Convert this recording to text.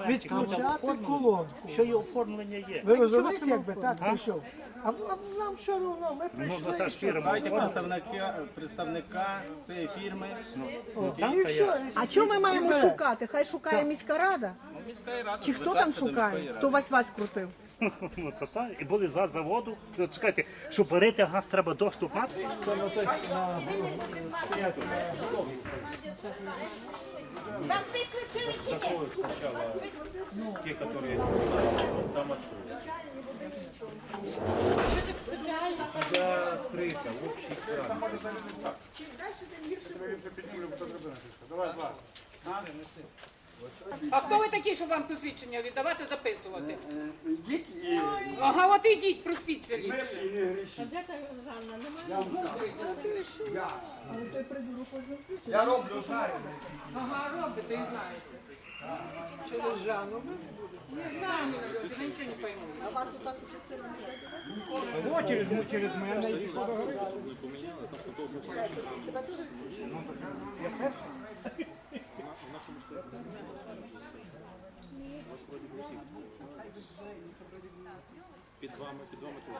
документів, що там відключати оформлено, колонку. що є оформлення є. Ви розумієте, якби так прийшов? А, а нам що одно, ми Ну, прийшли. ну та ж фірма. Дайте представника, представника цієї фірми. і все. А чого ми маємо шукати? Хай шукає міська рада. Ну, міська рада Чи хто там шукає? Хто вас вас крутив? Ну, то так. І були за заводу. Ну, Чекайте, щоб варити газ, треба доступ мати. Вам выключили чи ні? А хто ви такі, щоб вам посвідчення віддавати, записувати? Йдіть і Ага, от ідіть, проспіться ліпше. Але той придурок возьме ключ. я роблю жарене. Ага, робите і знаєте. Через Жанну. Не знаю, ні, Нальоти, я нічого не пойму. А вас отак частина не буде? О, через, через мене і пішло до гори. Тебе теж Під вами, під вами теж.